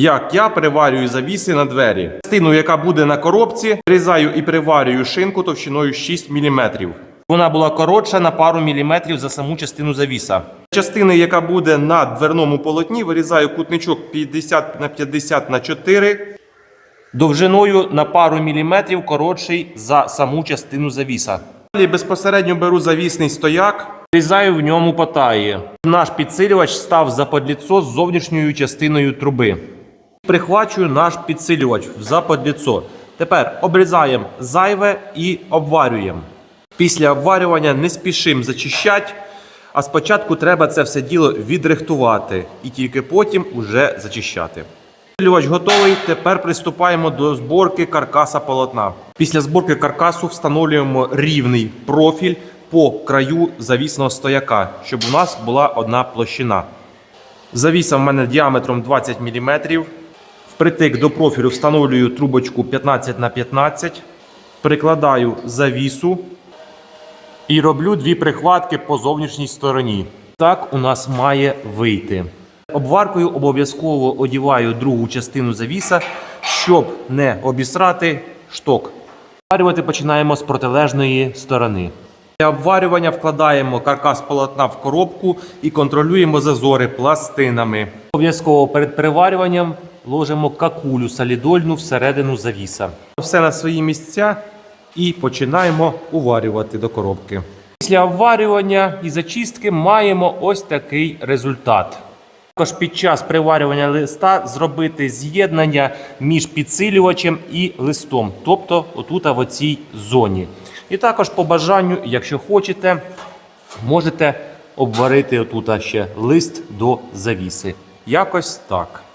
Як я приварюю завіси на двері. Частину, яка буде на коробці, вирізаю і приварюю шинку товщиною 6 мм. Вона була коротша на пару міліметрів за саму частину завіса. Частини, яка буде на дверному полотні, вирізаю кутничок 50 на 50 на 4 довжиною на пару міліметрів коротший за саму частину завіса. Далі безпосередньо беру завісний стояк, врізаю в ньому потаї. Наш підсилювач став за подліцо з зовнішньою частиною труби. Прихвачую наш підсилювач в заподліцо. Тепер обрізаємо зайве і обварюємо. Після обварювання не спішимо зачищати, а спочатку треба це все діло відрихтувати і тільки потім уже зачищати. Підсилювач готовий. Тепер приступаємо до зборки каркаса полотна. Після зборки каркасу встановлюємо рівний профіль по краю завісного стояка, щоб у нас була одна площина. Завіса в мене діаметром 20 мм. Впритик до профілю встановлюю трубочку 15 на 15 прикладаю завісу і роблю дві прихватки по зовнішній стороні. Так у нас має вийти. Обваркою обов'язково одіваю другу частину завіса, щоб не обісрати шток. Обварювати починаємо з протилежної сторони. Для обварювання вкладаємо каркас полотна в коробку і контролюємо зазори пластинами. Обов'язково перед переварюванням ложимо какулю солідольну всередину завіса. Все на свої місця і починаємо уварювати до коробки. Після обварювання і зачистки маємо ось такий результат. Також під час приварювання листа зробити з'єднання між підсилювачем і листом, тобто отут в оцій зоні. І також по бажанню, якщо хочете, можете обварити отут ще лист до завіси. Якось так.